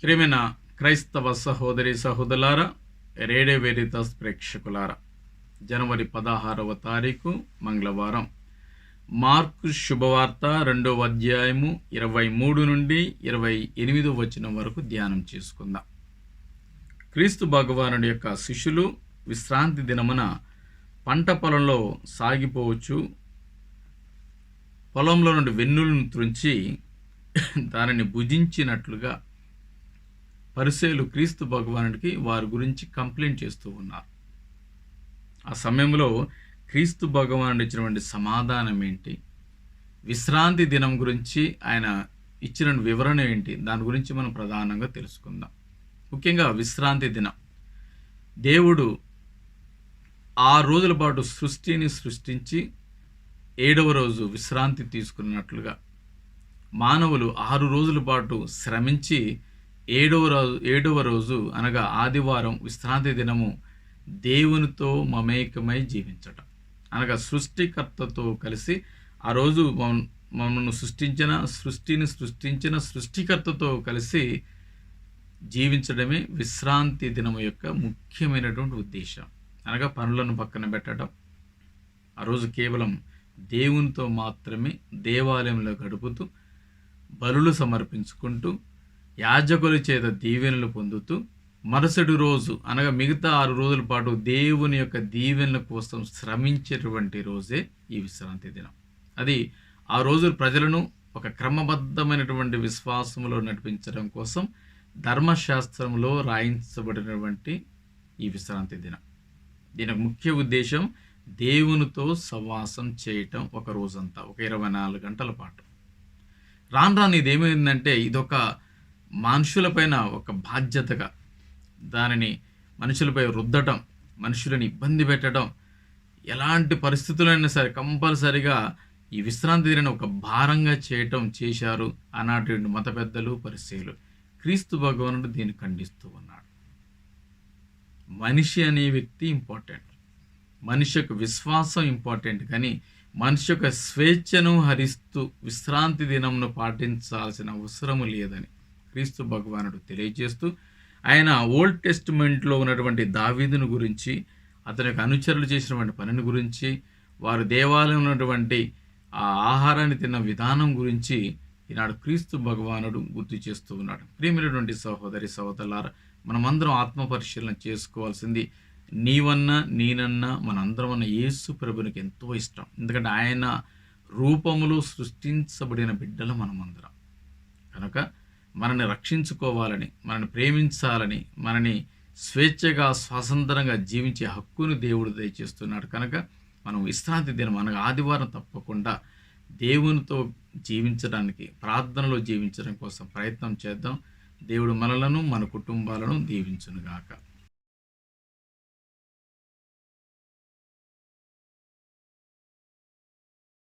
క్రిమిన క్రైస్తవ సహోదరి సహోదరులారా రేడియో వెరితాస్ ప్రేక్షకులారా జనవరి పదహారవ తారీఖు మంగళవారం. మార్కు శుభవార్త రెండవ అధ్యాయము ఇరవై మూడు నుండి ఇరవై ఎనిమిదో వచనం వరకు ధ్యానం చేసుకుందాం. క్రీస్తు భగవానుడి యొక్క శిష్యులు విశ్రాంతి దినమున పంట పొలంలో సాగిపోవచ్చు. పొలంలో నుండి వెన్నులను త్రుంచి దానిని భుజించినట్లుగా పరిసేలు క్రీస్తు భగవానుడికి వారి గురించి కంప్లైంట్ చేస్తూ ఉన్నారు. ఆ సమయంలో క్రీస్తు భగవానుడు ఇచ్చినటువంటి సమాధానం ఏంటి? విశ్రాంతి దినం గురించి ఆయన ఇచ్చిన వివరణ ఏంటి? దాని గురించి మనం ప్రధానంగా తెలుసుకుందాం. ముఖ్యంగా విశ్రాంతి దినం. దేవుడు ఆరు రోజుల పాటు సృష్టిని సృష్టించి ఏడవ రోజు విశ్రాంతి తీసుకున్నట్లుగా మానవులు ఆరు రోజుల పాటు శ్రమించి ఏడవ రోజు ఏడవ రోజు అనగా ఆదివారం విశ్రాంతి దినము దేవునితో మమేకమై జీవించటం. అనగా సృష్టికర్తతో కలిసి ఆ రోజు మమ్మల్ని సృష్టించిన సృష్టిని సృష్టించిన సృష్టికర్తతో కలిసి జీవించడమే విశ్రాంతి దినం యొక్క ముఖ్యమైనటువంటి ఉద్దేశం. అనగా పనులను పక్కన పెట్టడం. ఆ రోజు కేవలం దేవునితో మాత్రమే దేవాలయంలో గడుపుతూ బలులు సమర్పించుకుంటూ యాజకుల చేత దీవెనలు పొందుతూ మరుసటి రోజు అనగా మిగతా ఆరు రోజుల పాటు దేవుని యొక్క దీవెనల కోసం శ్రమించేటువంటి రోజే ఈ విశ్రాంతి దినం. అది ఆ రోజు ప్రజలను ఒక క్రమబద్ధమైనటువంటి విశ్వాసంలో నడిపించడం కోసం ధర్మశాస్త్రంలో రాయించబడినటువంటి ఈ విశ్రాంతి దినం. దీని ముఖ్య ఉద్దేశం దేవునితో సవాసం చేయటం ఒక రోజంతా ఒక ఇరవై నాలుగు గంటల పాటు. రాను రాను ఇదేమైందంటే ఇదొక మనుషులపైన ఒక బాధ్యతగా దానిని మనుషులపై రుద్దటం మనుషులను ఇబ్బంది పెట్టడం ఎలాంటి పరిస్థితులైనా సరే కంపల్సరిగా ఈ విశ్రాంతి దినాన్ని ఒక భారంగా చేయటం చేశారు ఆనాటి మత పెద్దలు పరిశీలు. క్రీస్తు భగవానుడు దీన్ని ఖండిస్తూ ఉన్నాడు. మనిషి అనే వ్యక్తి ఇంపార్టెంట్. మనిషి యొక్క విశ్వాసం ఇంపార్టెంట్ కానీ మనిషి యొక్క స్వేచ్ఛను హరిస్తూ విశ్రాంతి దినంను పాటించాల్సిన అవసరము లేదని. క్రీస్తు భగవానుడు తెలియజేస్తూ ఆయన ఓల్డ్ టెస్ట్మెంట్లో ఉన్నటువంటి దావీదును గురించి అతని యొక్క అనుచరులు చేసినటువంటి పనిని గురించి వారు దేవాలయంలో ఉన్నటువంటి ఆ ఆహారాన్ని తిన్న విధానం గురించి ఈనాడు క్రీస్తు భగవానుడు గుర్తు చేస్తూ ఉన్నాడు. ప్రియమైనటువంటి సహోదరి సహోదరులారా మనమందరం ఆత్మ పరిశీలన చేసుకోవాల్సింది నీవన్నా నేనన్నా మనందరం అన్న యేసు ప్రభునికి ఎంతో ఇష్టం. ఎందుకంటే ఆయన రూపములో సృష్టించబడిన బిడ్డలు మనమందరం. కనుక మనని రక్షించుకోవాలని మనని ప్రేమించాలని మనని స్వేచ్ఛగా స్వతంత్రంగా జీవించే హక్కును దేవుడు దయచేస్తున్నాడు. కనుక మనం విశ్రాంతి దినం అనగా ఆదివారం తప్పకుండా దేవునితో జీవించడానికి ప్రార్థనలో జీవించడం కోసం ప్రయత్నం చేద్దాం. దేవుడు మనలను మన కుటుంబాలను దీవించునుగాక.